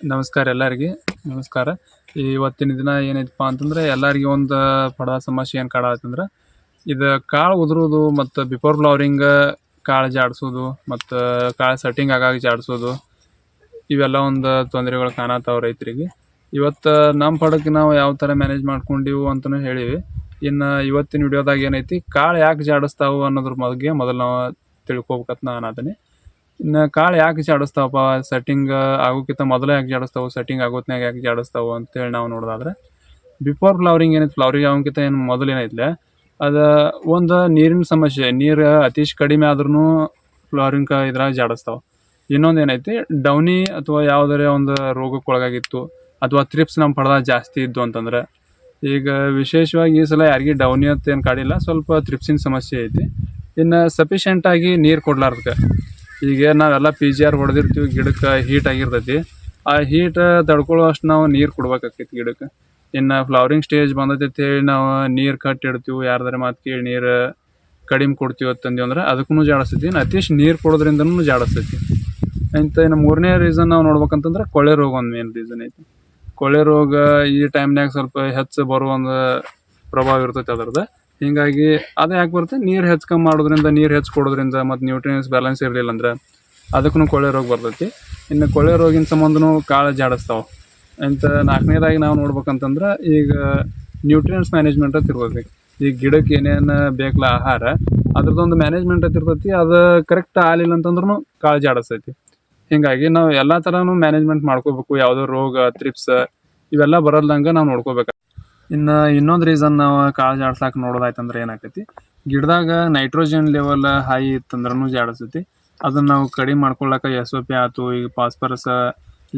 ನಮಸ್ಕಾರ ಎಲ್ಲರಿಗೆ. ನಮಸ್ಕಾರ. ಇವತ್ತಿನ ದಿನ ಏನೈತಪ್ಪ ಅಂತಂದ್ರೆ ಎಲ್ಲರಿಗೆ ಒಂದು ಪಡದ ಸಮಸ್ಯೆ ಏನು ಕಾಡತ್ತಂದ್ರೆ ಇದು ಕಾಳು ಉದುರೋದು ಮತ್ತು ಬಿಫೋರ್ ಫ್ಲವರಿಂಗ್ ಕಾಳು ಜಾಡಿಸೋದು ಮತ್ತು ಕಾಳು ಸೆಟ್ಟಿಂಗ್ ಆಗಾಗ ಜಾಡಿಸೋದು, ಇವೆಲ್ಲ ಒಂದು ತೊಂದರೆಗಳು ಕಾಣತ್ತಾವ ರೈತರಿಗೆ. ಇವತ್ತು ನಮ್ಮ ಪಡಕ್ಕೆ ನಾವು ಯಾವ ಥರ ಮ್ಯಾನೇಜ್ ಮಾಡ್ಕೊಂಡಿವು ಅಂತಲೂ ಹೇಳಿವಿ. ಇನ್ನು ಇವತ್ತಿನ ವಿಡಿಯೋದಾಗ ಏನೈತಿ, ಕಾಳು ಯಾಕೆ ಜಾಡಿಸ್ತಾವು ಅನ್ನೋದ್ರ ಬಗ್ಗೆ ಮೊದಲು ನಾವು ತಿಳ್ಕೊಬೇಕಂತ ನಾನು ಅದನ್ನೇ ಇನ್ನು ಕಾಳು ಯಾಕೆ ಜಾಡಿಸ್ತಾವಪ್ಪ ಸೆಟ್ಟಿಂಗ್ ಆಗೋಕ್ಕಿಂತ ಮೊದಲೇ ಯಾಕೆ ಜಾಡಿಸ್ತಾವೆ ಸೆಟ್ಟಿಂಗ್ ಆಗೋತ್ನಾಗ ಯಾಕೆ ಜಾಡಿಸ್ತಾವೆ ಅಂತೇಳಿ ನಾವು ನೋಡೋದಾದ್ರೆ ಬಿಫೋರ್ ಫ್ಲವರಿಂಗ್ ಏನೈತೆ ಫ್ಲವರಿಂಗ್ ಆಗೋಕ್ಕಿಂತ ಏನು ಮೊದಲು ಏನೈತಿ ಅದು ಒಂದು ನೀರಿನ ಸಮಸ್ಯೆ, ನೀರು ಅತಿಶ್ ಕಡಿಮೆ ಆದ್ರೂ ಫ್ಲವರಿಂಗ್ ಇದ್ರಾಗ ಜಾಡಿಸ್ತಾವೆ ಇನ್ನೊಂದು ಏನೈತಿ ಡೌನಿ ಅಥವಾ ಯಾವುದೇ ಒಂದು ರೋಗಕ್ಕೆ ಒಳಗಾಗಿತ್ತು ಅಥವಾ ತ್ರಿಪ್ಸ್ ನಮ್ಮ ಪಡೆದ ಜಾಸ್ತಿ ಇದ್ದು ಅಂತಂದ್ರೆ, ಈಗ ವಿಶೇಷವಾಗಿ ಈ ಸಲ ಯಾರಿಗೆ ಡೌನಿ ಅಂತ ಏನು ಕಾಡಿಲ್ಲ, ಸ್ವಲ್ಪ ತ್ರಿಪ್ಸಿನ ಸಮಸ್ಯೆ ಐತಿ. ಇನ್ನು ಸಫಿಷಿಯೆಂಟಾಗಿ ನೀರು ಕೊಡ್ಲಾರ್ದಕ್ಕೆ ಈಗ ನಾವೆಲ್ಲ ಪಿ ಜಿ ಆರ್ ಹೊಡೆದಿರ್ತೀವಿ, ಗಿಡಕ್ಕೆ ಹೀಟ್ ಆಗಿರ್ತೈತಿ. ಆ ಹೀಟ್ ತಡ್ಕೊಳ್ಳೋ ಅಷ್ಟು ನಾವು ನೀರು ಕೊಡ್ಬೇಕಾಗ್ತೈತಿ ಗಿಡಕ್ಕೆ. ಇನ್ನು ಫ್ಲವರಿಂಗ್ ಸ್ಟೇಜ್ ಬಂದೈತಿ ಹೇಳಿ ನಾವು ನೀರು ಕಟ್ಟಿ ಇಡ್ತೀವಿ, ಯಾರ್ದಾರ ಮಾತು ಕೇಳಿ ನೀರು ಕಡಿಮೆ ಕೊಡ್ತೀವಿ ಅಂತಂದ್ವಿ ಅಂದ್ರೆ ಅದಕ್ಕೂ ಜಾಡಿಸ್ತೈತಿ. ಅತಿಶ್ ನೀರು ಕೊಡೋದ್ರಿಂದನೂ ಜಾಡಿಸ್ತೈತಿ. ಅಂತ ಇನ್ನು ಮೂರನೇ ರೀಸನ್ ನಾವು ನೋಡ್ಬೇಕಂತಂದ್ರೆ ಕೊಳೆ ರೋಗ ಒಂದು ಮೇನ್ ರೀಸನ್ ಐತಿ. ಕೊಳೆ ರೋಗ ಈ ಟೈಮ್ನಾಗ ಸ್ವಲ್ಪ ಹೆಚ್ಚು ಬರುವ ಒಂದು ಪ್ರಭಾವ ಇರ್ತೈತಿ ಅದ್ರದ್ದು. ಹೀಗಾಗಿ ಅದು ಯಾಕೆ ಬರುತ್ತೆ? ನೀರು ಹೆಚ್ಚು ಕಮ್ಮಿ ಮಾಡೋದ್ರಿಂದ, ನೀರು ಹೆಚ್ಚು ಕೊಡೋದ್ರಿಂದ ಮತ್ತು ನ್ಯೂಟ್ರಿಯನ್ಸ್ ಬ್ಯಾಲೆನ್ಸ್ ಇರಲಿಲ್ಲ ಅಂದ್ರೆ ಅದಕ್ಕೂ ಕೊಳೆ ರೋಗ ಬರ್ತೈತಿ. ಇನ್ನು ಕೊಳೆ ರೋಗಿನ ಸಂಬಂಧನೂ ಕಾಳು ಜಾಡಿಸ್ತಾವೆ. ಅಂತ ನಾಲ್ಕನೇದಾಗಿ ನಾವು ನೋಡ್ಬೇಕಂತಂದ್ರೆ ಈಗ ನ್ಯೂಟ್ರಿಯನ್ಸ್ ಮ್ಯಾನೇಜ್ಮೆಂಟ್ ಅಂತ ಈ ಗಿಡಕ್ಕೆ ಏನೇನು ಬೇಕಲ್ಲ ಆಹಾರ, ಅದ್ರದ್ದೊಂದು ಮ್ಯಾನೇಜ್ಮೆಂಟ್ ಅಂತ ಇರ್ತೈತಿ, ಅದು ಕರೆಕ್ಟ್ ಆಗಲಿಲ್ಲ ಅಂತಂದ್ರೂ ಕಾಳು ಜಾಡಿಸ್ತೈತಿ. ಹೀಗಾಗಿ ನಾವು ಎಲ್ಲ ಥರನೂ ಮ್ಯಾನೇಜ್ಮೆಂಟ್ ಮಾಡ್ಕೋಬೇಕು. ಯಾವುದೋ ರೋಗ ತ್ರಿಪ್ಸ್ ಇವೆಲ್ಲ ಬರಲ್ದಂಗೆ ನಾವು ನೋಡ್ಕೋಬೇಕು. ಇನ್ನು ಇನ್ನೊಂದು ರೀಸನ್ ನಾವು ಕಾಳು ಜಾಡ್ಸಕ್ಕೆ ನೋಡೋದಾಯ್ತಂದ್ರೆ ಏನಾಕೈತಿ, ಗಿಡದಾಗ ನೈಟ್ರೋಜನ್ ಲೆವೆಲ್ ಹೈ ಇತ್ತಂದ್ರೂ ಜಾಡಿಸ್ತೈತಿ. ಅದನ್ನು ನಾವು ಕಡಿಮೆ ಮಾಡ್ಕೊಳ್ಳೋಕೆ ಎಸ್ ಒ ಪಿ ಆಯ್ತು ಈಗ ಫಾಸ್ಫರಸ್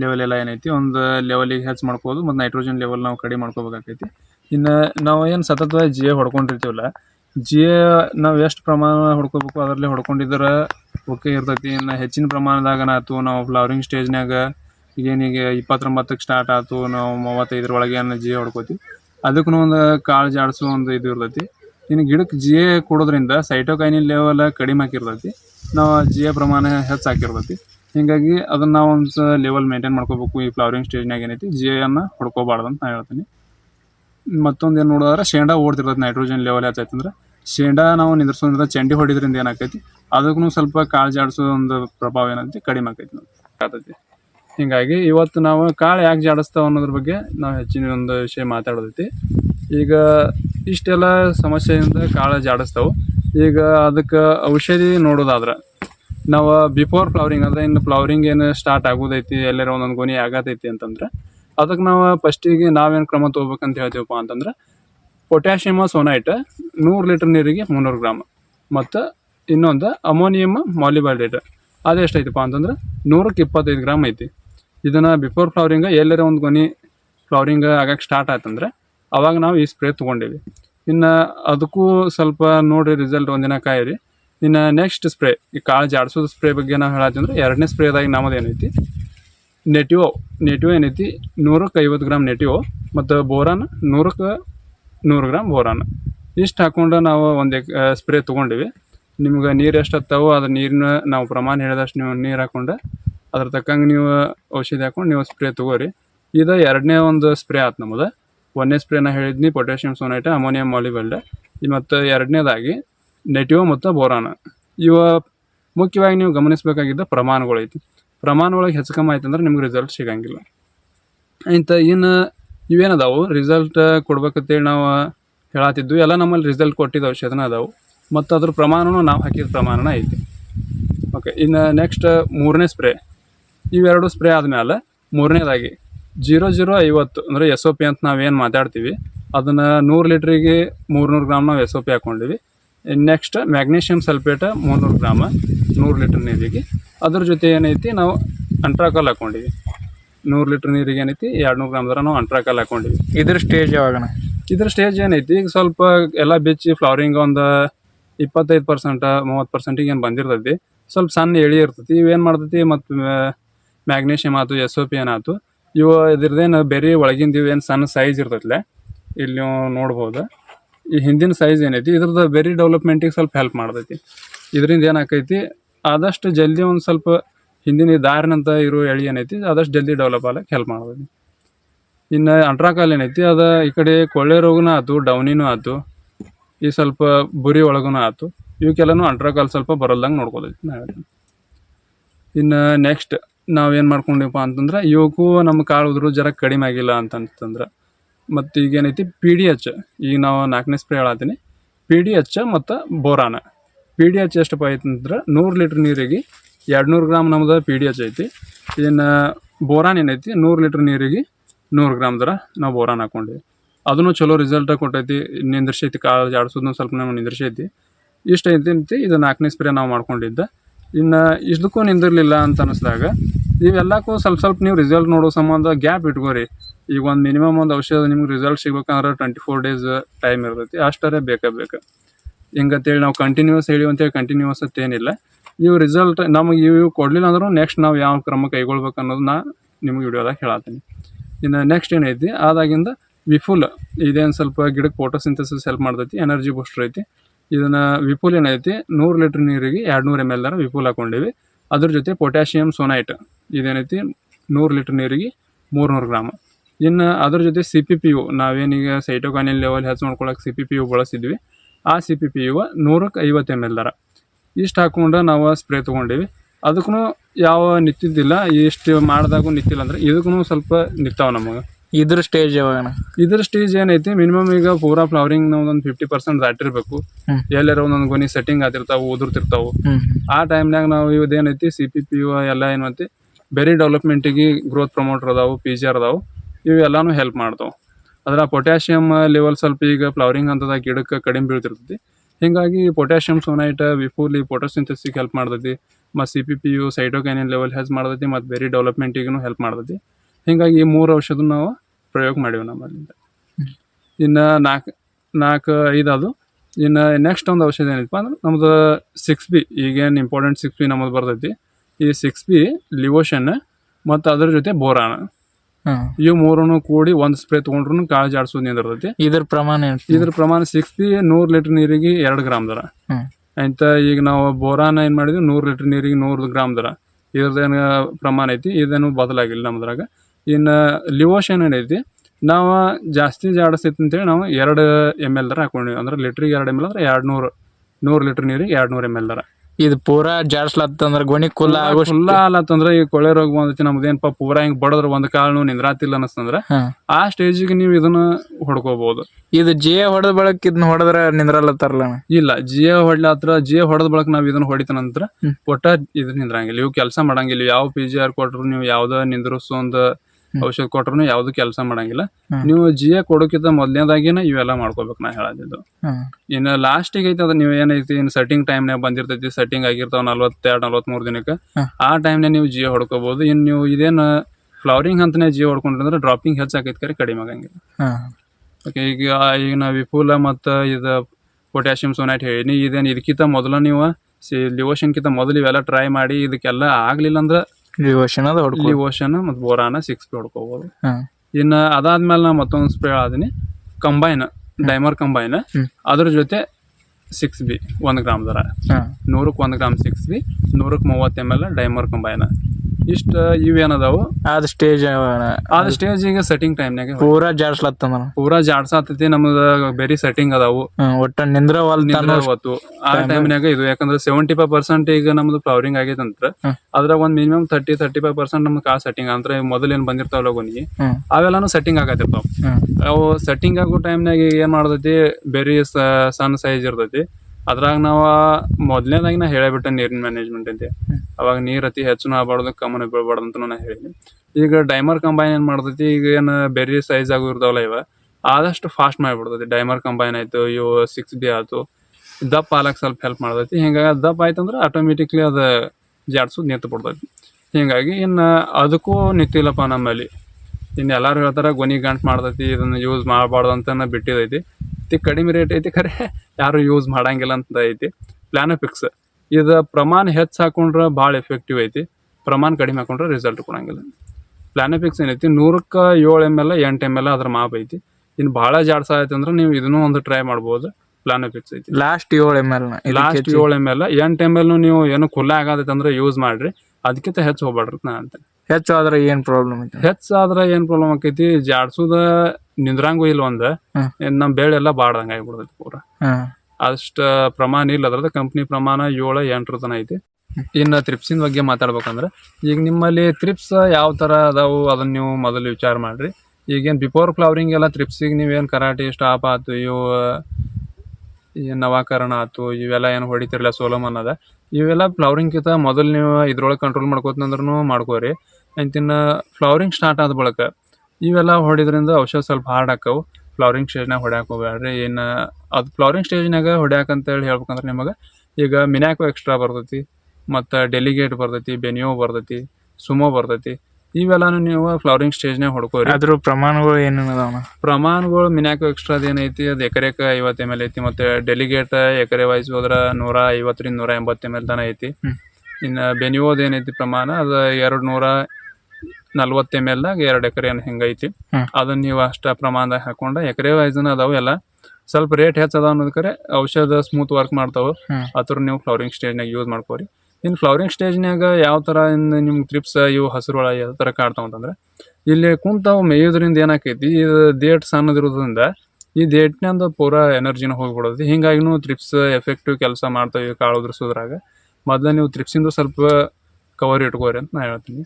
ಲೆವೆಲ್ ಎಲ್ಲ ಏನೈತಿ, ಒಂದು ಲೆವೆಲಿಗೆ ಹೆಚ್ಚು ಮಾಡ್ಕೋದು ಮತ್ತು ನೈಟ್ರೋಜನ್ ಲೆವೆಲ್ ನಾವು ಕಡಿಮೆ ಮಾಡ್ಕೋಬೇಕಾಗ್ತೈತಿ ಇನ್ನು ನಾವು ಏನು ಸತತವಾಗಿ ಜಿ ಎ ಹೊಡ್ಕೊಂಡಿರ್ತೀವಲ್ಲ ಜಿ ಎ ನಾವು ಎಷ್ಟು ಪ್ರಮಾಣ ಹೊಡ್ಕೋಬೇಕು, ಅದರಲ್ಲಿ ಹೊಡ್ಕೊಂಡಿದ್ರೆ ಓಕೆ ಇರ್ತೈತಿ. ಇನ್ನು ಹೆಚ್ಚಿನ ಪ್ರಮಾಣದಾಗ ಆಯ್ತು ನಾವು ಫ್ಲವರಿಂಗ್ ಸ್ಟೇಜ್ನಾಗ ಈಗೇನೀಗ ಇಪ್ಪತ್ತೊಂಬತ್ತಕ್ಕೆ ಸ್ಟಾರ್ಟ್ ಆಯ್ತು ನಾವು ಮೂವತ್ತೈದರೊಳಗೆ ಏನು ಜಿ ಎ ಹೊಡ್ಕೋತೀವಿ. ಅದಕ್ಕೂ ಒಂದು ಕಾಳು ಜಾಡಿಸೋ ಒಂದು ಇದು ಇರ್ತೈತಿ. ಇನ್ನು ಗಿಡಕ್ಕೆ ಜಿ ಎ ಕೊಡೋದ್ರಿಂದ ಸೈಟೋಕೈನಿನ್ ಲೆವೆಲ್ ಕಡಿಮೆ ಹಾಕಿರ್ತೈತಿ. ನಾವು ಜಿ ಪ್ರಮಾಣ ಹೆಚ್ಚು ಹಾಕಿರ್ತೈತಿ. ಹೀಗಾಗಿ ಅದನ್ನು ನಾವು ಒಂದು ಲೆವೆಲ್ ಮೇಂಟೈನ್ ಮಾಡ್ಕೋಬೇಕು ಈ ಫ್ಲವರಿಂಗ್ ಸ್ಟೇಜ್ನಾಗ ಏನೈತಿ ಜಿ ಅನ್ನು ಹೊಡ್ಕೋಬಾರ್ದು ಅಂತ ನಾನು ಹೇಳ್ತೀನಿ. ಮತ್ತೊಂದು ಏನು ನೋಡೋದ್ರೆ ಶೇಂಡಾ ಓಡ್ತಿರ್ತೈತಿ ನೈಟ್ರೋಜನ್ ಲೆವೆಲ್ ಹೆಚ್ಚಾಯ್ತಂದ್ರೆ ಶೇಂಡಾ ನಾವು ನಿಂದ್ರಿಸೋದ್ರಿಂದ ಚಂಡಿ ಹೊಡಿದ್ರಿಂದ ಏನಾಕೈತಿ ಅದಕ್ಕೂ ಸ್ವಲ್ಪ ಕಾಳು ಜಾಡಿಸೋ ಒಂದು ಪ್ರಭಾವ ಏನೈತಿ, ಕಡಿಮೆ ಆಕೈತಿ ಆಗ್ತೈತಿ ಹೀಗಾಗಿ ಇವತ್ತು ನಾವು ಕಾಳು ಯಾಕೆ ಜಾಡಿಸ್ತಾವ ಅನ್ನೋದ್ರ ಬಗ್ಗೆ ನಾವು ಹೆಚ್ಚಿನ ಒಂದು ವಿಷಯ ಮಾತಾಡೋದೈತಿ. ಈಗ ಇಷ್ಟೆಲ್ಲ ಸಮಸ್ಯೆಯಿಂದ ಕಾಳು ಜಾಡಿಸ್ತಾವೆ. ಈಗ ಅದಕ್ಕೆ ಔಷಧಿ ನೋಡೋದಾದ್ರೆ, ನಾವು ಬಿಫೋರ್ ಫ್ಲವರಿಂಗ್ ಅಂದರೆ ಇನ್ನು ಫ್ಲವರಿಂಗ್ ಏನು ಸ್ಟಾರ್ಟ್ ಆಗೋದೈತಿ, ಎಲ್ಲರ ಒಂದೊಂದು ಗೊನಿ ಆಗತೈತಿ ಅಂತಂದ್ರೆ ಅದಕ್ಕೆ ನಾವು ಫಸ್ಟಿಗೆ ನಾವೇನು ಕ್ರಮ ತೊಗೋಬೇಕಂತ ಹೇಳ್ತೀವಪ್ಪ ಅಂತಂದ್ರೆ ಪೊಟ್ಯಾಷಿಯಮ ಸೋನೈಟ್ ನೂರು ಲೀಟ್ರ್ ನೀರಿಗೆ ಮುನ್ನೂರು ಗ್ರಾಮ್, ಮತ್ತು ಇನ್ನೊಂದು ಅಮೋನಿಯಮ್ ಮಾಲಿಬೈಡೇಟ್ ಅದು ಎಷ್ಟೈತಪ್ಪ ಅಂತಂದ್ರೆ ನೂರಕ್ಕೆ ಇಪ್ಪತ್ತೈದು ಗ್ರಾಮ್ ಐತಿ. ಇದನ್ನು ಬಿಫೋರ್ ಫ್ಲವರಿಂಗ್ ಎಲ್ಲರ ಒಂದು ಗೊನಿ ಫ್ಲವರಿಂಗ್ ಆಗಕ್ಕೆ ಸ್ಟಾರ್ಟ್ ಆಯ್ತಂದ್ರೆ ಅವಾಗ ನಾವು ಈ ಸ್ಪ್ರೇ ತೊಗೊಂಡೇವಿ. ಇನ್ನು ಅದಕ್ಕೂ ಸ್ವಲ್ಪ ನೋಡಿರಿ ರಿಸಲ್ಟ್ ಒಂದಿನ ಕಾಯಿರಿ. ಇನ್ನು ನೆಕ್ಸ್ಟ್ ಸ್ಪ್ರೇ ಈ ಕಾಳು ಜಾಡಿಸೋದು ಸ್ಪ್ರೇ ಬಗ್ಗೆ ನಾವು ಹೇಳತ್ತಂದ್ರೆ ಎರಡನೇ ಸ್ಪ್ರೇದಾಗ ನಮ್ಮದು ಏನೈತಿ? ನೆಟಿವೋ ನೆಟಿವ್ ಏನೈತಿ? ನೂರಕ್ಕೆ ಐವತ್ತು ಗ್ರಾಮ್ ನೆಟಿವೋ ಮತ್ತು ಬೋರಾನ್ ನೂರಕ್ಕೆ ನೂರು ಗ್ರಾಮ್ ಬೋರಾನ್. ಇಷ್ಟು ಹಾಕ್ಕೊಂಡು ನಾವು ಒಂದು ಸ್ಪ್ರೇ ತೊಗೊಂಡಿವಿ. ನಿಮ್ಗೆ ನೀರು ಎಷ್ಟು ಹತ್ತವೋ ಅದು ನೀರಿನ ನಾವು ಪ್ರಮಾಣ ಹೇಳಿದಷ್ಟು ನೀವು ನೀರು ಹಾಕ್ಕೊಂಡು ಅದ್ರ ತಕ್ಕಂಗೆ ನೀವು ಔಷಧಿ ಹಾಕೊಂಡು ನೀವು ಸ್ಪ್ರೇ ತಗೋರಿ. ಇದು ಎರಡನೇ ಒಂದು ಸ್ಪ್ರೇ ಆಯ್ತು ನಮ್ಮದು ಒಂದನೇ ಸ್ಪ್ರೇನ ಹೇಳಿದ್ನಿ ಪೊಟ್ಯಾಷಿಯಂ ಸೋನೈಟ್ ಅಮೋನಿಯಂ ಮಾಲಿಬಲ್ಡ್ ಮತ್ತು ಎರಡನೇದಾಗಿ ನೆಟಿವ್ ಮತ್ತು ಬೋರಾನ. ಇವ ಮುಖ್ಯವಾಗಿ ನೀವು ಗಮನಿಸಬೇಕಾಗಿದ್ದ ಪ್ರಮಾಣಗಳೈತಿ ಪ್ರಮಾಣಗಳಿಗೆ ಹೆಚ್ಚು ಕಮ್ಮಿ ಆಯ್ತು ಅಂದ್ರೆ ನಿಮ್ಗೆ ರಿಸಲ್ಟ್ ಸಿಗಂಗಿಲ್ಲ. ಇಂಥ ಇನ್ನು ಇವೇನದಾವು? ರಿಸಲ್ಟ್ ಕೊಡ್ಬೇಕಂತೇಳಿ ನಾವು ಹೇಳತ್ತಿದ್ದು ಎಲ್ಲ ನಮ್ಮಲ್ಲಿ ರಿಸಲ್ಟ್ ಕೊಟ್ಟಿದ್ದ ಔಷಧನ ಅದಾವು. ಮತ್ತು ಅದ್ರ ಪ್ರಮಾಣನೂ ನಾವು ಹಾಕಿದ ಪ್ರಮಾಣನ ಐತಿ. ಓಕೆ ಇನ್ನು ನೆಕ್ಸ್ಟ್ ಮೂರನೇ ಸ್ಪ್ರೇ. ಇವೆರಡು ಸ್ಪ್ರೇ ಆದಮೇಲೆ ಮೂರನೇದಾಗಿ ಜೀರೋ ಜೀರೋ ಐವತ್ತು ಅಂದರೆ ಎಸ್ ಒ ಪಿ ಅಂತ ನಾವೇನು ಮಾತಾಡ್ತೀವಿ ಅದನ್ನು ನೂರು ಲೀಟ್ರಿಗೆ ಮೂರ್ನೂರು ಗ್ರಾಮ್ ನಾವು ಎಸ್ ಒ ಪಿ ಹಾಕ್ಕೊಂಡಿವಿ ನೆಕ್ಸ್ಟ್ ಮ್ಯಾಗ್ನೀಷಿಯಮ್ ಸಲ್ಫೇಟ್ ಮುನ್ನೂರು ಗ್ರಾಮ ನೂರು ಲೀಟ್ರ್ ನೀರಿಗೆ. ಅದ್ರ ಜೊತೆ ಏನೈತಿ ನಾವು ಅಂಟ್ರಾಕಲ್ ಹಾಕ್ಕೊಂಡಿವಿ ನೂರು ಲೀಟ್ರ್ ನೀರಿಗೆ ಏನೈತಿ ಎರಡು ನೂರು ಗ್ರಾಮ್ ನಾವು ಅಂಟ್ರಾಕಲ್ ಹಾಕ್ಕೊಂಡಿವಿ ಇದ್ರ ಸ್ಟೇಜ್ ಯಾವಾಗಣ ಇದ್ರ ಸ್ಟೇಜ್ ಏನೈತಿ ಈಗ ಸ್ವಲ್ಪ ಎಲ್ಲ ಬಿಚ್ಚಿ ಫ್ಲವರಿಂಗ್ ಒಂದು ಇಪ್ಪತ್ತೈದು ಪರ್ಸೆಂಟ್ ಮೂವತ್ತು ಪರ್ಸೆಂಟಿಗೆ ಏನು ಬಂದಿರ್ತೈತಿ. ಸ್ವಲ್ಪ ಸಣ್ಣ ಎಳಿ ಇರ್ತೈತಿ ಇವೇನು ಮಾಡ್ತೈತಿ ಮತ್ತು ಮ್ಯಾಗ್ನೀಷಿಯಮ್ ಆಯ್ತು ಎಸ್ ಒ ಪಿ ಏನಾಯ್ತು ಇವು ಇದ್ರದ್ದೇನು ಬೇರೆ ಒಳಗಿಂದ ಏನು ಸಣ್ಣ ಸೈಜ್ ಇರ್ತೈತಲ್ಲ ಇಲ್ಲಿ ನೀವು ನೋಡ್ಬೋದು. ಈ ಹಿಂದಿನ ಸೈಜ್ ಏನೈತಿ ಇದ್ರದ್ದು ಬೇರೆ ಡೆವಲಪ್ಮೆಂಟಿಗೆ ಸ್ವಲ್ಪ ಹೆಲ್ಪ್ ಮಾಡ್ತೈತಿ. ಇದರಿಂದ ಏನಾಕೈತಿ ಆದಷ್ಟು ಜಲ್ದಿ ಒಂದು ಸ್ವಲ್ಪ ಹಿಂದಿನ ದಾರಿನಂತ ಇರೋ ಎಳಿ ಏನೈತಿ, ಆದಷ್ಟು ಜಲ್ದಿ ಡೆವಲಪ್ ಆಗ್ಲಿಕ್ಕೆ ಹೆಲ್ಪ್ ಮಾಡ್ತೈತಿ. ಇನ್ನು ಅಂಟ್ರಾಕಾಲ್ ಏನೈತಿ, ಅದು ಈ ಕಡೆ ಕೊಳ್ಳೆ ರೋಗನೂ ಆಯ್ತು, ಡೌನಿನೂ ಆಯ್ತು, ಈ ಸ್ವಲ್ಪ ಬುರಿ ಒಳಗೂ ಆಯ್ತು ಇವಕ್ಕೆಲ್ಲನೂ ಅಂಟ್ರಾಕಾಲ್ ಸ್ವಲ್ಪ ಬರಲ್ದಂಗೆ ನೋಡ್ಕೋದೈತಿ ನಾ ಇನ್ನು ನೆಕ್ಸ್ಟ್ ನಾವೇನು ಮಾಡ್ಕೊಂಡೀವಪ್ಪ ಅಂತಂದ್ರೆ ಇವಕ್ಕೂ ನಮ್ಮ ಕಾಳು ಉದುರು ಜರ ಕಡಿಮೆ ಆಗಿಲ್ಲ ಅಂತಂತಂದ್ರೆ. ಮತ್ತು ಈಗ ಏನೈತಿ ಪಿ ಡಿ ಎಚ್ ಈಗ ನಾವು ನಾಲ್ಕನೇ ಸ್ಪ್ರೇ ಹೇಳತ್ತೀನಿ ಪಿ ಡಿ ಎಚ್ ಮತ್ತು ಬೋರಾನ. ಪಿ ಡಿ ಎಚ್ ಎಷ್ಟಪ್ಪ ಐತಂದ್ರೆ ನೂರು ಲೀಟ್ರ್ ನೀರಿಗೆ ಎರಡು ನೂರು ಗ್ರಾಮ್ ನಮ್ದು ಪಿ ಡಿ ಎಚ್ ಐತಿ. ಇನ್ನು ಬೋರಾನ್ ಏನೈತಿ? ನೂರು ಲೀಟ್ರ್ ನೀರಿಗೆ ನೂರು ಗ್ರಾಮ್ ದರ ನಾವು ಬೋರಾನ್ ಹಾಕ್ಕೊಂಡಿವಿ ಅದನ್ನು ಚಲೋ ರಿಸಲ್ಟ್ ಕೊಟ್ಟೈತಿ. ನಿಂದ್ರಿಸೈತಿ ಕಾಳು ಜಾಡ್ಸೋದನ್ನು ಸ್ವಲ್ಪ ನಮ್ಗೆ ನಿಂದ್ರಿಸೈತಿ. ಇಷ್ಟ ಐತಿ ಇದು ನಾಲ್ಕನೇ ಸ್ಪ್ರೇ ನಾವು ಮಾಡ್ಕೊಂಡಿದ್ದ. ಇನ್ನು ಇಷ್ಟಕ್ಕೂ ನಿಂದಿರಲಿಲ್ಲ ಅಂತ ಅನ್ನಿಸ್ದಾಗ ಇವೆಲ್ಲಕ್ಕೂ ಸ್ವಲ್ಪ ಸ್ವಲ್ಪ ನೀವು ರಿಸಲ್ಟ್ ನೋಡೋ ಸಂಬಂಧ ಗ್ಯಾಪ್ ಇಟ್ಕೋರಿ. ಈಗ ಒಂದು ಮಿನಿಮಮ್ ಒಂದು ಔಷಧ ನಿಮ್ಗೆ ರಿಸಲ್ಟ್ ಸಿಗ್ಬೇಕಂದ್ರೆ ಟ್ವೆಂಟಿ ಫೋರ್ ಡೇಸ್ ಟೈಮ್ ಇರ್ತೈತಿ, ಅಷ್ಟರೇ ಬೇಕೇ ಬೇಕು. ಹಿಂಗಂತೇಳಿ ನಾವು ಕಂಟಿನ್ಯೂಸ್ ಹೇಳಿ ಅಂತೇಳಿ ಕಂಟಿನ್ಯೂಸ್ ಏನಿಲ್ಲ. ಇವು ರಿಸಲ್ಟ್ ನಮಗೆ ಇವು ಕೊಡಲಿಲ್ಲ ಅಂದ್ರೂ ನೆಕ್ಸ್ಟ್ ನಾವು ಯಾವ ಕ್ರಮ ಕೈಗೊಳ್ಬೇಕು ನಾ ನಿಮ್ಗೆ ವಿಡಿಯೋದಾಗ ಹೇಳತ್ತೀನಿ ಇನ್ನು ನೆಕ್ಸ್ಟ್ ಏನೈತಿ ಆದಾಗಿಂದ ವಿಫುಲ್, ಇದೇನು ಸ್ವಲ್ಪ ಗಿಡಕ್ಕೆ ಫೋಟೋಸಿಂಥಸಿಸ್ ಹೆಲ್ಪ್ ಮಾಡ್ತೈತಿ ಎನರ್ಜಿ ಬೂಸ್ಟರ್ ಐತಿ. ಇದನ್ನು ವಿಪುಲ್ ಏನೈತಿ ನೂರು ಲೀಟ್ರ್ ನೀರಿಗೆ ಎರಡು ನೂರು ಎಂ ಎಲ್ ದರ ವಿಪುಲ್ ಹಾಕೊಂಡಿವಿ. ಅದ್ರ ಜೊತೆ ಪೊಟ್ಯಾಷಿಯಮ್ ಸೋನೈಟ್ ಇದೇನೈತಿ? ನೂರು ಲೀಟ್ರ್ ನೀರಿಗೆ ಮೂರ್ನೂರು ಗ್ರಾಮ್. ಇನ್ನು ಅದ್ರ ಜೊತೆ ಸಿ ಪಿ ಪಿ ಯು ನಾವೇನೀಗ ಸೈಟೋಕಾನಿನ್ ಲೆವೆಲ್ ಹೆಚ್ಚು ಮಾಡ್ಕೊಳಕ್ಕೆ ಸಿ ಪಿ ಪಿ ಯು ಬಳಸಿದ್ವಿ. ಆ ಸಿ ಪಿ ಪಿ ಯು ನೂರಕ್ಕೆ ಐವತ್ತು ಎಂ ಎಲ್ ದರ. ಇಷ್ಟು ಹಾಕ್ಕೊಂಡು ನಾವು ಸ್ಪ್ರೇ ತೊಗೊಂಡಿವಿ. ಅದಕ್ಕೂ ಯಾವ ನಿಂತಿದ್ದಿಲ್ಲ ಇಷ್ಟು ಮಾಡಿದಾಗೂ ನಿಂತಿಲ್ಲ ಅಂದ್ರೆ ಇದಕ್ಕೂ ಸ್ವಲ್ಪ ನಿಂತಾವ ನಮಗೆ. ಇದ್ರ ಸ್ಟೇಜ್ ಯಾವಾಗ ಇದ್ರ ಸ್ಟೇಜ್ ಏನೈತಿ ಮಿನಿಮಮ್ ಈಗ ಪೂರಾ ಫ್ಲವರಿಂಗ್ ಒಂದು ಫಿಫ್ಟಿ ಪರ್ಸೆಂಟ್ ದಾಟಿರ್ಬೇಕು. ಎಲ್ಲಾರ ಒಂದೊಂದು ಗೊನಿ ಸೆಟ್ಟಿಂಗ್ ಆತಿರ್ತಾವು ಉದುರ್ತಿರ್ತಾವು ಆ ಟೈಮ್ನಾಗ ನಾವು ಇದೇನೈತಿ ಸಿ ಪಿ ಪಿ ಯು ಎಲ್ಲ ಏನೈತಿ ಬೇರೆ ಡೆವಲಪ್ಮೆಂಟಿಗೆ ಗ್ರೋತ್ ಪ್ರಮೋಟರ್ ಅದಾವು ಪಿ ಜಿ ಆರ್ ಅದಾವು ಇವೆಲ್ಲಾನು ಹೆಲ್ಪ್ ಮಾಡ್ತಾವೆ. ಅದರ ಪೊಟ್ಯಾಸಿಯಂ ಲೆವೆಲ್ ಸ್ವಲ್ಪ ಈಗ ಫ್ಲವರಿಂಗ್ ಅಂತದ ಗಿಡಕ್ಕೆ ಕಡಿಮೆ ಬೀಳ್ತಿರ್ತೈತಿ. ಹಿಂಗಾಗಿ ಪೊಟ್ಯಾಸಿಯಂ ಸೋನೈಟ್ ವಿಫುಲಿ ಫೋಟೋಸಿಂಥಸಿಗೆ ಹೆಲ್ಪ್ ಮಾಡ್ತೈತಿ. ಮತ್ತು C P P U cytokinin level help ಮಾಡ್ತೈತಿ ಮತ್ತು ಬೇರೆ ಡೆವಲಪ್ಮೆಂಟಿಗೂ ಹೆಲ್ಪ್ ಮಾಡ್ತೈತಿ. ಹಿಂಗಾಗಿ ಈ ಮೂರು ಔಷಧ ನಾವು ಪ್ರಯೋಗ ಮಾಡೀವಿ ನಮ್ಮಲ್ಲಿಂದ. ಇನ್ನು ನಾಲ್ಕು ನಾಲ್ಕು ಐದು ಅದು. ಇನ್ನು ನೆಕ್ಸ್ಟ್ ಒಂದು ಔಷಧ ಏನಪ್ಪ ಅಂದ್ರೆ ನಮ್ದು ಸಿಕ್ಸ್ ಬಿ ಈಗೇನು ಇಂಪಾರ್ಟೆಂಟ್ ಸಿಕ್ಸ್ ಬಿ ನಮ್ಮದು ಬರ್ತೈತಿ. ಈ ಸಿಕ್ಸ್ ಬಿ ಲಿವೋಷನ್ ಮತ್ತು ಅದ್ರ ಜೊತೆ ಬೋರಾನ. ಇವು ಮೂರನ್ನು ಕೂಡಿ ಒಂದು ಸ್ಪ್ರೇ ತೊಗೊಂಡ್ರು ಕಾಳಜಿ ಆಡಿಸೋದು ನಿಂದಿರ್ತೈತಿ ಇದ್ರ ಪ್ರಮಾಣ ಇದ್ರ ಪ್ರಮಾಣ ಸಿಕ್ಸ್ ಬಿ ನೂರು ಲೀಟ್ರ್ ನೀರಿಗೆ ಎರಡು ಗ್ರಾಮ್ ದರ. ಅಂತ ಈಗ ನಾವು ಬೋರಾನ ಏನು ಮಾಡಿದ್ವಿ ನೂರು ಲೀಟರ್ ನೀರಿಗೆ ನೂರು ಗ್ರಾಮ್ ದರ. ಇದ್ರದ್ದೇನು ಪ್ರಮಾಣ ಐತಿ ಇದೇನು ಬದಲಾಗಿಲ್ಲ ನಮ್ದ್ರಾಗ. ಇನ್ನು ಲಿವೋಷನ್ ಏನೈತಿ ನಾವು ಜಾಸ್ತಿ ಜಾಡಿಸ್ತೈತಿ ಅಂತೇಳಿ ನಾವು ಎರಡು ಎಂ ಎಲ್ ದರ ಹಾಕೊಂಡಿವಿ. ಅಂದ್ರೆ ಲೀಟ್ರಿಗೆ ಎರಡು ಎಂ ಎಲ್ ಅಂದ್ರೆ ಎರಡು ನೂರು ನೂರು ಲೀಟ್ರ್ ನೀರಿಗೆ ಎರಡು ನೂರು ಎಂ ಎಲ್ ದರ. ಇದು ಪೂರಾ ಜಾಡಿಸ್ಲತ್ತಂದ್ರೆ ಗೊಣಿ ಕುಲ್ಲ ಆಗೋ ಕುಲ್ಲ ಅಲ್ಲತ್ತಂದ್ರೆ ಈ ಕೊಳೆ ರೋಗ ಬಂದೈತಿ ನಮ್ದೇನಪ್ಪ ಪೂರಾ ಹಿಂಗ್ ಬಡದ್ರ ಒಂದ್ ಕಾಳು ನಿಂದ್ರಾತಿಲ್ಲ ಅನಸ್ತಂದ್ರ ಹಾ. ಆ ಸ್ಟೇಜಿಗೆ ನೀವು ಇದನ್ನ ಹೊಡ್ಕೋಬಹುದು ಇದು ಜಿಯ ಹೊಡೆದ ಬಳಕ ಇದನ್ನ ಹೊಡೆದ್ರ ನಿಂದ್ರಲ್ಲತ್ತಾರಲ್ಲ ಇಲ್ಲ ಇಲ್ಲ ಜಿಯೋ ಹೊಡ್ಲಾತ್ರ ಜಿಯ ಹೊಡೆದ ಬಳಕ ನಾವ್ ಇದನ್ನ ಹೊಡಿತ ನಂತರ. ಒಟ್ಟ ಇದು ನಿಂದ್ರಂಗಿಲ್ಲ. ಇವು ಕೆಲಸ ಮಾಡಂಗಿಲ್ಲ. ಯಾವ ಪಿ ಜಿ ಆರ್ ಕೊಟ್ರು ನೀವು ಯಾವ್ದ ನಿಂದ್ರಿಸೋ ಒಂದು. ಔಷಧ ಕೊಟ್ರು ಯಾವ್ದು ಕೆಲಸ ಮಾಡಂಗಿಲ್ಲ. ನೀವು ಜಿಯೋ ಕೊಡೋಕ್ಕಿಂತ ಮೊದ್ಲನೇದಾಗಿನ ಇವೆಲ್ಲ ಮಾಡ್ಕೋಬೇಕು ನಾ ಹೇಳದಿದ್ದು. ಹ್ಮ್. ಇನ್ನು ಲಾಸ್ಟಿಗೆ ಐತೆ ಅದ ನೀವು ಏನೈತಿ ಇನ್ನು ಸೆಟ್ಟಿಂಗ್ ಟೈಮ್ನಾಗ ಬಂದಿರ್ತೈತಿ ಸೆಟ್ಟಿಂಗ್ ಆಗಿರ್ತಾವ ನಲ್ವತ್ತೆರಡು ನಲ್ವತ್ಮೂರು ದಿನಕ್ಕೆ. ಆ ಟೈಮ್ನಾಗ ನೀವು ಜಿಯೋ ಹೊಡ್ಕೋಬಹುದು ಇನ್ನು ನೀವು ಇದೇನು ಫ್ಲವರಿಂಗ್ ಅಂತನೇ ಜಿಯೋ ಹೊಡ್ಕೊಂಡ್ರೆ ಡ್ರಾಪಿಂಗ್ ಹೆಚ್ಚಾಕೈತಿ ಕರೆ ಕಡಿಮೆ ಆಗಂಗಿಲ್ಲ. ಓಕೆ ಈಗ ಈಗ ನಾವು ವಿಪುಲ ಮತ್ತು ಇದು ಪೊಟ್ಯಾಸಿಯಂ ಸೋನೈಟ್ ಹೇಳಿ ಇದೇನು ಇದಕ್ಕಿಂತ ಮೊದಲು ನೀವು ಸಿ ಲಿವೋಷನ್ಕಿಂತ ಮೊದಲು ಇವೆಲ್ಲ ಟ್ರೈ ಮಾಡಿ ಇದಕ್ಕೆಲ್ಲ ಆಗಲಿಲ್ಲ ಅಂದ್ರೆ ಡಿವೋಷನ್ ಅದ ಹೊಡ್ಕೊ ಲಿವೋಷನ್ ಮತ್ತು ಬೋರಾನ ಸಿಕ್ಸ್ ಪಿ ಹೊಡ್ಕೋಬೋದು. ಇನ್ನ ಇನ್ನು ಅದಾದ್ಮೇಲೆ ನಾ ಮತ್ತೊಂದು ಸ್ಪ್ರೇ ಆದಿನಿ ಕಂಬೈನ್ ಡೈಮರ್ ಕಂಬೈನ್. ಅದ್ರ ಜೊತೆ ಸಿಕ್ಸ್ ಬಿ ಒಂದು ಗ್ರಾಮ್ ದರ. ನೂರಕ್ಕೆ ಒಂದು ಗ್ರಾಮ್ ಸಿಕ್ಸ್ ಬಿ ನೂರಕ್ಕೆ ಮೂವತ್ತು ಎಂ ಎಲ್ ಡೈಮರ್ ಕಂಬೈನ್ ಇಷ್ಟು ಇವೇನದಾವು ಅದ ಸ್ಟೇಜ್ ಆದ ಸ್ಟೇಜ್ ಈಗ ಸೆಟ್ಟಿಂಗ್ ಟೈಮ್ನಾಗ ಪೂರಾ ಜಾಡ್ಸ್ಲತ್ತಂದ್ರ ಪೂರಾ ಜಾಡ್ಸಾತೈತಿ ನಮ್ದ ಬೇರೆ ಸೆಟ್ಟಿಂಗ್ ಅದಾವು. ಒಟ್ಟ ನಿಂದ್ರವಲ್ ನಿಂದ್ರ ಅವತ್ತು ಆ ಟೈಮ್ನಾಗ ಇದು. ಯಾಕಂದ್ರೆ ಸೆವೆಂಟಿ ಫೈವ್ ಪರ್ಸೆಂಟ್ ಈಗ ನಮ್ದು ಫ್ಲವರಿಂಗ್ ಆಗೈತೆ ಅಂತ. ಅದ್ರಾಗ ಒಂದ್ minimum thirty thirty five percent ನಮ್ಗೆ ಕಾ ಸೆಟ್ಟಿಂಗ್ ಅಂದ್ರೆ ಮೊದಲ ಏನ್ ಬಂದಿರ್ತಾವಲ್ಲ ಹ್ಮ್ ಅವೆಲ್ಲಾನು ಸೆಟ್ಟಿಂಗ್ ಆಗತ್ತಿರ್ತಾವ. ಅವು ಸೆಟ್ಟಿಂಗ್ ಆಗೋ ಟೈಮ್ನಾಗ ಏನ್ ಮಾಡ್ತೈತಿ ಬೇರೆ ಸಣ್ಣ ಸೈಜ್ ಇರ್ತೈತಿ. ಅದ್ರಾಗ ನಾವು ಮೊದಲನೇದಾಗಿ ನಾ ಹೇಳಬಿಟ್ಟೆ ನೀರಿನ ಮ್ಯಾನೇಜ್ಮೆಂಟ್ ಅಂತ. ಅವಾಗ ನೀರ್ ಅತಿ ಹೆಚ್ಚು ಆಗ್ಬಾರ್ದು ಕಮ್ಮನ ಬೀಳ್ಬಾರ್ದು ಅಂತ ನಾನು ಹೇಳಿದ್ದೆ ಈಗ ಡೈಮರ್ ಕಂಬೈನ್ ಏನ್ ಮಾಡ್ತೈತಿ, ಈಗ ಏನು ಬೇರೆ ಸೈಜ್ ಆಗು ಇರ್ತಾವಲ್ಲ ಇವ, ಆದಷ್ಟು ಫಾಸ್ಟ್ ಮಾಡ್ಬಿಡ್ತೈತಿ. ಡೈಮರ್ ಕಂಬೈನ್ ಆಯ್ತು, ಇವು ಸಿಕ್ಸ್ ಬಿ ಆಯ್ತು ದಪ್ಪ ಆಲಕ್ಕೆ ಸ್ವಲ್ಪ ಹೆಲ್ಪ್ ಮಾಡ್ತೈತಿ. ಹಿಂಗಾಗಿ ದಪ್ಪ ದಪ್ಪ ಆಯ್ತಂದ್ರ ಆಟೋಮೆಟಿಕ್ಲಿ ಅದು ಜಾಡ್ಸು ನಿಂತು ಬಿಡ್ತೈತಿ. ಹಿಂಗಾಗಿ ಇನ್ನು ಅದಕ್ಕೂ ನಿಂತಿಲ್ಲಪ್ಪ ನಮ್ಮಲ್ಲಿ. ಇನ್ನು ಎಲ್ಲಾರು ಹೇಳ್ತಾರೆ ಗೊನಿ ಗಂಟ್ ಮಾಡ್ತೈತಿ, ಇದನ್ನ ಯೂಸ್ ಮಾಡಬಾರ್ದು ಅಂತ ಬಿಟ್ಟಿದೈತಿ. ಇತಿ ಕಡಿಮೆ ರೇಟ್ ಐತಿ ಖರೆ ಯಾರು ಯೂಸ್ ಮಾಡಂಗಿಲ್ಲ ಅಂತ ಐತಿ. ಪ್ಲಾನಫಿಕ್ಸ್ ಇದು ಪ್ರಮಾಣ ಹೆಚ್ಚು ಹಾಕೊಂಡ್ರೆ ಭಾಳ ಎಫೆಕ್ಟಿವ್ ಐತಿ. ಪ್ರಮಾಣ ಕಡಿಮೆ ಹಾಕೊಂಡ್ರೆ ರಿಸಲ್ಟ್ ಕೊಡಂಗಿಲ್ಲ. ಪ್ಲಾನಫಿಕ್ಸ್ ಏನೈತಿ ನೂರಕ್ಕೆ ಏಳು ಎಂ ಎಲ್ ಎಂಟು ಎಂ ಎಲ್ ಅದ್ರ ಮಾಪ್ ಐತಿ. ಇನ್ನು ಭಾಳ ಜಾಡ್ಸ ಆಯ್ತು ಅಂದ್ರೆ ನೀವು ಇದನ್ನೂ ಒಂದು ಟ್ರೈ ಮಾಡ್ಬೋದು. ಪ್ಲಾನಫಿಕ್ಸ್ ಐತಿ. ಲಾಸ್ಟ್ ಏಳು ಎಂ ಎಲ್ ಲಾಸ್ಟ್ ಏಳು ಎಂ ಎಲ್ ಎಂಟು ಎಂ ಎಲ್ ನೀವು ಏನು ಖುಲ್ಲ ಆಗತೈತೆ ಅಂದ್ರೆ ಯೂಸ್ ಮಾಡ್ರಿ. ಅದಕ್ಕಿಂತ ಹೆಚ್ಚು ಹೋಗ್ಬೇಡ್ರಿ ಅಂತ ನಾ ಅಂತ ಹೆಚ್ಚು ಆದ್ರೆ ಏನ್ ಪ್ರಾಬ್ಲಮ್ ಐತಿ? ಹೆಚ್ಚಾದ್ರೆ ಏನು ಪ್ರಾಬ್ಲಮ್ ಆಕೈತಿ? ಜಾಡ್ಸುದ ನಿಂದ್ರಂಗೂ ಇಲ್ಲ ಒಂದ. ನಮ್ ಬೆಳೆ ಎಲ್ಲ ಬಾಡ್ದಂಗ ಆಗ್ಬಿಡ್ತೈತಿ ಪೂರ. ಅಷ್ಟ ಪ್ರಮಾಣ ಇಲ್ಲ. ಅದ್ರದ ಕಂಪ್ನಿ ಪ್ರಮಾಣ ಏಳು ಎಂಟರ ತನ ಐತಿ. ಇನ್ನ ತ್ರಿಪ್ಸಿನ ಬಗ್ಗೆ ಮಾತಾಡ್ಬೇಕಂದ್ರ ಈಗ ನಿಮ್ಮಲ್ಲಿ ತ್ರಿಪ್ಸ್ ಯಾವ ತರ ಅದಾವು? ಅದನ್ನ ನೀವು ಮೊದಲು ವಿಚಾರ ಮಾಡ್ರಿ. ಈಗೇನ್ ಬಿಫೋರ್ ಫ್ಲವರಿಂಗ್ ಎಲ್ಲ ತ್ರಿಪ್ಸಿಗೆ ನೀವೇನ್ ಕರಾಟಿ ಸ್ಟಾಪ್ ಆತು ಇವು ಏನ್ ನವಾಕರಣ ಆತು ಇವೆಲ್ಲ ಏನು ಹೊಡಿತಿರಲ್ಲ ಸೋಲಮನ್ ಅದ. ಇವೆಲ್ಲ ಫ್ಲವರಿಂಗ್ ಕಿಂತ ಮೊದಲು ನೀವು ಇದ್ರೊಳಗೆ ಕಂಟ್ರೋಲ್ ಮಾಡ್ಕೋತಂದ್ರೂ ಮಾಡ್ಕೋರಿ. ಅಂತಿನ್ನ ಫ್ಲವರಿಂಗ್ ಸ್ಟಾರ್ಟ್ ಆದ ಬಳಿಕ ಇವೆಲ್ಲ ಹೊಡಿದ್ರಿಂದ ಔಷಧ ಸ್ವಲ್ಪ ಹಾರ್ಡ್ ಆಕ್ಕವು. ಫ್ಲವರಿಂಗ್ ಸ್ಟೇಜ್ನಾಗ ಹೊಡ್ಯಾಕ ಹೋಗ್ಬೇಡ್ರಿ ಏನು ಅದು ಫ್ಲವರಿಂಗ್ ಸ್ಟೇಜ್ನಾಗ ಹೊಡ್ಯಾಕ ಅಂತೇಳಿ ಹೇಳ್ಬೇಕಂದ್ರೆ ನಿಮಗೆ ಈಗ ಮಿನ್ಯಾಕೋ ಎಕ್ಸ್ಟ್ರಾ ಬರ್ತೈತಿ ಮತ್ತು ಡೆಲಿಗೇಟ್ ಬರ್ತೈತಿ ಬೆನಿಯೋ ಬರ್ತೈತಿ ಸುಮೋ ಬರ್ತೈತಿ. ಇವೆಲ್ಲಾನು ನೀವು ಫ್ಲವರಿಂಗ್ ಸ್ಟೇಜ್ನಾಗ ಹೊಡ್ಕೋರಿ. ಅದ್ರ ಪ್ರಮಾಣಗಳು ಏನೇನು ಅದಾವ ಪ್ರಮಾಣಗಳು ಮಿನ್ಯಾಕೋ ಎಕ್ಸ್ಟ್ರಾದ ಏನೈತಿ ಅದು ಎಕರೆಕ ಐವತ್ತು ಎಂ ಎಲ್ ಐತಿ ಮತ್ತು ಡೆಲಿಗೇಟ್ ಎಕರೆ ವೈಸ್ ಹೋದ್ರೆ ನೂರ ಐವತ್ತರಿಂದ ನೂರ ಎಂಬತ್ತು ಎಂ ಎಲ್ ತನ ಐತಿ. ಇನ್ನು ಬೆನಿಯೋದು ಏನೈತಿ ಪ್ರಮಾಣ? ಅದು ಎರಡು ನೂರ ನಲ್ವತ್ತು ಎಂ ಎಲ್ದಾಗ ಎರಡು ಎಕರೆ ಏನು ಹಿಂಗೈತಿ. ಅದನ್ನ ನೀವು ಅಷ್ಟ ಪ್ರಮಾಣದಾಗ ಹಾಕೊಂಡ ಎಕರೆ ವೈಸ್ನ ಅದಾವ ಎಲ್ಲ. ಸ್ವಲ್ಪ ರೇಟ್ ಹೆಚ್ಚದ ಅನ್ನೋದಕ್ಕೆ ಔಷಧ ಸ್ಮೂತ್ ವರ್ಕ್ ಮಾಡ್ತಾವ. ಅದ್ರ ನೀವು ಫ್ಲವರಿಂಗ್ ಸ್ಟೇಜ್ನಾಗ ಯೂಸ್ ಮಾಡ್ಕೋರಿ. ಇನ್ನು ಫ್ಲವರಿಂಗ್ ಸ್ಟೇಜ್ನಾಗ ಯಾವ ತರ ಇನ್ನು ನಿಮ್ಗೆ ತ್ರಿಪ್ಸ್ ಇವು ಹಸಿರುಳ ಯಾವ ತರ ಕಾಡ್ತಾವ ಅಂತಂದ್ರೆ ಇಲ್ಲಿ ಕುಂತಾವು ಮೇಯೋದ್ರಿಂದ ಏನಾಕೈತಿ ಇದು ಡೇಟ್ ಸಣ್ಣದಿರೋದ್ರಿಂದ ಈ ಡೇಟ್ನಿಂದ ಪೂರ ಎನರ್ಜಿನ ಹೋಗ್ಬಿಡೋದು. ಹಿಂಗಾಗಿನೂ ತ್ರಿಪ್ಸ್ ಎಫೆಕ್ಟಿವ್ ಕೆಲಸ ಮಾಡ್ತಾವೆ ಕಾಳು ಉದ್ರಿಸೋದ್ರಾಗ ಮೊದ್ಲ ನೀವು ತ್ರಿಪ್ಸಿಂದು ಸ್ವಲ್ಪ ಕವರ್ ಇಟ್ಕೋರಿ ಅಂತ ನಾ ಹೇಳ್ತೀನಿ.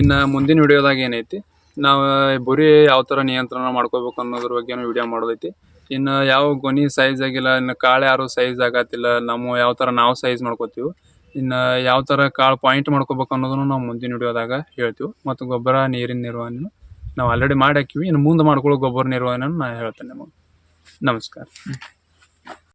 ಇನ್ನು ಮುಂದಿನ ವಿಡಿಯೋದಾಗ ಏನೈತಿ? ನಾವು ಬುರಿ ಯಾವ ಥರ ನಿಯಂತ್ರಣ ಮಾಡ್ಕೋಬೇಕು ಅನ್ನೋದ್ರ ಬಗ್ಗೆನೂ ವಿಡಿಯೋ ಮಾಡೋದೈತಿ. ಇನ್ನು ಯಾವ ಗೊನಿ ಸೈಜ್ ಆಗಿಲ್ಲ, ಇನ್ನು ಕಾಳು ಯಾರು ಸೈಜ್ ಆಗತ್ತಿಲ್ಲ, ನಮ್ಮ ಯಾವ ಥರ ನಾವು ಸೈಜ್ ಮಾಡ್ಕೋತೀವಿ, ಇನ್ನು ಯಾವ ಥರ ಕಾಳು ಪಾಯಿಂಟ್ ಮಾಡ್ಕೋಬೇಕು ಅನ್ನೋದನ್ನು ನಾವು ಮುಂದಿನ ವಿಡಿಯೋದಾಗ ಹೇಳ್ತೀವಿ. ಮತ್ತು ಗೊಬ್ಬರ, ನೀರಿನ ನಿರ್ವಹಣೆ ನಾವು ಆಲ್ರೆಡಿ ಮಾಡಿ ಹಾಕಿವಿ. ಇನ್ನು ಮುಂದೆ ಮಾಡ್ಕೊಳ್ಳೋ ಗೊಬ್ಬರ ನಿರ್ವಹಣೆ ನಾನು ಹೇಳ್ತೇನೆ ನಿಮಗೆ. ನಮಸ್ಕಾರ.